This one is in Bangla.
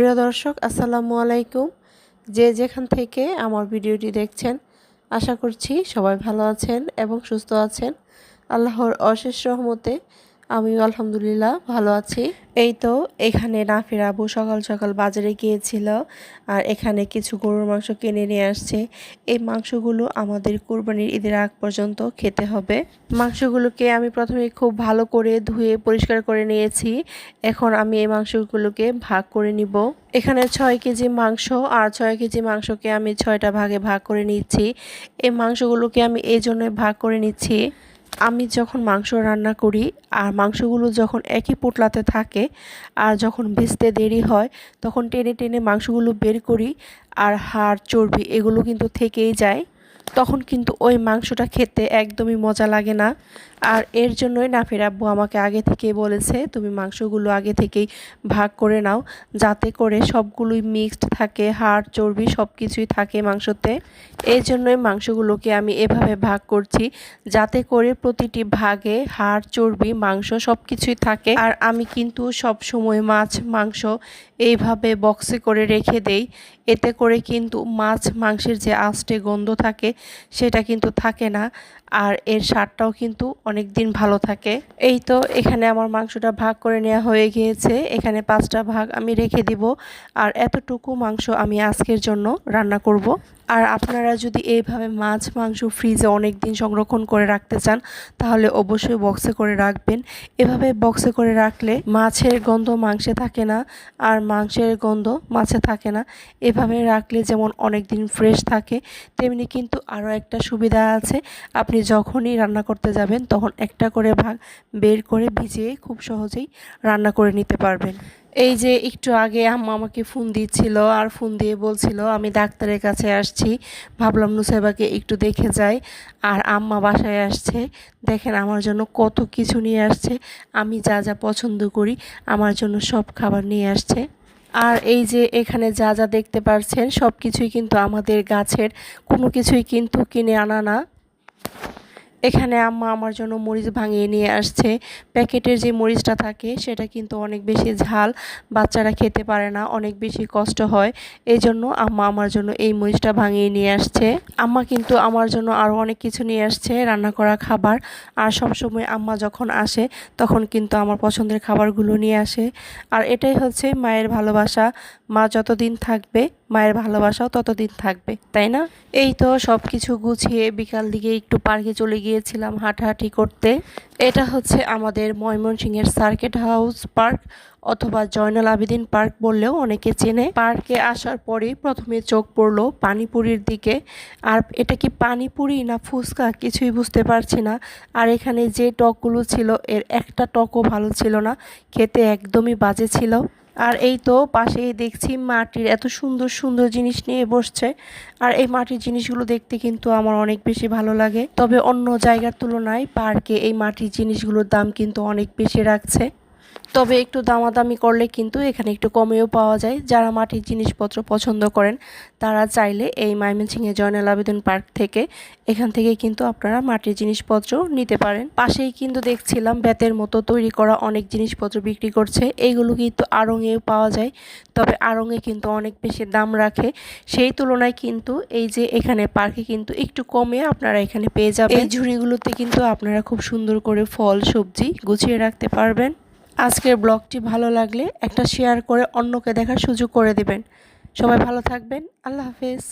প্রিয় দর্শক, আসসালামু আলাইকুম। যে যেখান থেকে আমার ভিডিওটি দেখছেন, আশা করছি সবাই ভালো আছেন এবং সুস্থ আছেন। আল্লাহর অশেষ রহমতে আমিও আলহামদুলিল্লাহ ভালো আছি। এই তো এখানে নাফির আবু সকাল সকাল বাজারে গিয়েছিল আর এখানে কিছু গরুর মাংস কিনে নিয়ে আসছে। এই মাংসগুলো আমাদের কোরবানির ঈদের আগ পর্যন্ত খেতে হবে। মাংসগুলোকে আমি প্রথমে খুব ভালো করে ধুয়ে পরিষ্কার করে নিয়েছি। এখন আমি এই মাংসগুলোকে ভাগ করে নিব। এখানে ছয় কেজি মাংস আর ছয় কেজি মাংসকে আমি ছয়টা ভাগে ভাগ করে নিচ্ছি। এই মাংসগুলোকে আমি এই জন্য ভাগ করে নিচ্ছি। আমি যখন মাংস রান্না করি, আর মাংসগুলো যখন একই পোটলাতে থাকে, আর যখন ভেজতে দেরি হয়, তখন টেনে টেনে মাংসগুলো বের করি, আর হাড়, চর্বি এগুলো কিন্তু থেকেই যায়। তখন কিন্তু ওই মাংসটা খেতে একদমই মজা লাগে না। আর এর জন্যই নাফির আব্বু আমাকে আগে থেকেই বলেছে, তুমি মাংসগুলো আগে থেকেই ভাগ করে নাও, যাতে করে সবগুলোই মিক্সড থাকে, হাড়, চর্বি সব কিছুই থাকে মাংসতে। এই জন্যই মাংসগুলোকে আমি এভাবে ভাগ করছি, যাতে করে প্রতিটি ভাগে হাড়, চর্বি, মাংস সব কিছুই থাকে। আর আমি কিন্তু সব সময় মাছ, মাংস এইভাবে বক্সে করে রেখে দেই। এতে করে কিন্তু মাছ, মাংসের যে আস্টে গন্ধ থাকে, সেটা কিন্তু থাকে না। আর এর স্বাদটাও কিন্তু অনেক দিন ভালো থাকে। এই তো এখানে আমার মাংসটা ভাগ করে নেওয়া হয়ে গিয়েছে। এখানে পাঁচটা ভাগ আমি রেখে দিব। আর এতটুকু মাংস আমি আজকের জন্য রান্না করব। আর আপনারা যদি এইভাবে মাছ, মাংস ফ্রিজে অনেক দিন সংরক্ষণ করে রাখতে চান, তাহলে অবশ্যই বক্সে করে রাখবেন। এভাবে বক্সে করে রাখলে মাছের গন্ধ মাংসে থাকে না, আর মাংসের গন্ধ মাছে থাকে না। এভাবে রাখলে যেমন অনেক দিন ফ্রেশ থাকে, তেমনি কিন্তু আরও একটা সুবিধা আছে। আপনি যখনই রান্না করতে যাবেন, তখন একটা করে ভাগ বের করে ভিজিয়ে খুব সহজেই রান্না করে নিতে পারবেন। এই যে একটু আগে আম্মা আমাকে ফোন দিচ্ছিল আর ফোন দিয়ে বলছিল, আমি ডাক্তারের কাছে আসছি, ভাবলাম নুসাইবাকে একটু দেখে যাই। আর আম্মা বাসায় আসছে, দেখেন আমার জন্য কত কিছু নিয়ে আসছে, আমি যা যা পছন্দ করি আমার জন্য সব খাবার নিয়ে আসছে। আর এই যে এখানে যা যা দেখতে পারছেন সব কিছুই কিন্তু আমাদের গাছের, কোনো কিছুই কিন্তু কিনে আনা না। এখানে আম্মা আমার জন্য মরিচ ভাঙিয়ে নিয়ে আসছে। প্যাকেটের যে মরিচটা থাকে, সেটা কিন্তু অনেক বেশি ঝাল, বাচ্চারা খেতে পারে না, অনেক বেশি কষ্ট হয়। এই জন্য আম্মা আমার জন্য এই মরিচটা ভাঙিয়ে নিয়ে আসছে। আম্মা কিন্তু আমার জন্য আরও অনেক কিছু নিয়ে আসছে, রান্না করা খাবার। আর সবসময় আম্মা যখন আসে, তখন কিন্তু আমার পছন্দের খাবারগুলো নিয়ে আসে। আর এটাই হচ্ছে মায়ের ভালোবাসা। মা যতদিন থাকবে মায়ের ভালোবাসাও ততদিন থাকবে, তাই না? এই তো সব কিছু গুছিয়ে বিকাল দিকে একটু পার্কে চলে গিয়েছিলাম হাঁটাহাঁটি করতে। এটা হচ্ছে আমাদের ময়মনসিংহের সার্কেট হাউস পার্ক অথবা জয়নাল আবেদিন পার্ক বললেও অনেকে চেনে। পার্কে আসার পরেই প্রথমে চোখ পড়ল পানিপুরির দিকে। আর এটা কি পানিপুরি না ফুচকা? কিছুই বুঝতে পারছি না। আর এখানে যে টকগুলো ছিল, এর একটা টকও ভালো ছিল না। খেতে একদমই বাজে ছিল। আর এই তো পাশেই দেখছি মাটির এত সুন্দর সুন্দর জিনিস নিয়ে বসছে। আর এই মাটির জিনিসগুলো দেখতে কিন্তু আমার অনেক বেশি ভালো লাগে। তবে অন্য জায়গার তুলনায় পার্কে এই মাটির জিনিসগুলোর দাম কিন্তু অনেক বেশি রাখছে। তবে একটু দামাদামি করলে কিন্তু এখানে একটু কমেও পাওয়া যায়। যারা মাটির জিনিসপত্র পছন্দ করেন, তারা চাইলে এই ময়মনসিংহে জয়নাল আবেদন পার্ক থেকে এখান থেকে কিন্তু আপনারা মাটির জিনিসপত্র নিতে পারেন। পাশেই কিন্তু দেখছিলাম বেতের মতো তৈরি করা অনেক জিনিসপত্র বিক্রি করছে। এইগুলো কিন্তু আড়ঙেও পাওয়া যায়, তবে আড়ঙে কিন্তু অনেক বেশি দাম রাখে। সেই তুলনায় কিন্তু এই যে এখানে পার্কে কিন্তু একটু কমে আপনারা এখানে পেয়ে যাবেন। এই ঝুড়িগুলোতে কিন্তু আপনারা খুব সুন্দর করে ফল, সবজি গুছিয়ে রাখতে পারবেন। আজকের ব্লগটি ভালো লাগলে একটা শেয়ার করে অন্যকে দেখার সুযোগ করে দেবেন। সবাই ভালো থাকবেন। আল্লাহ হাফেজ।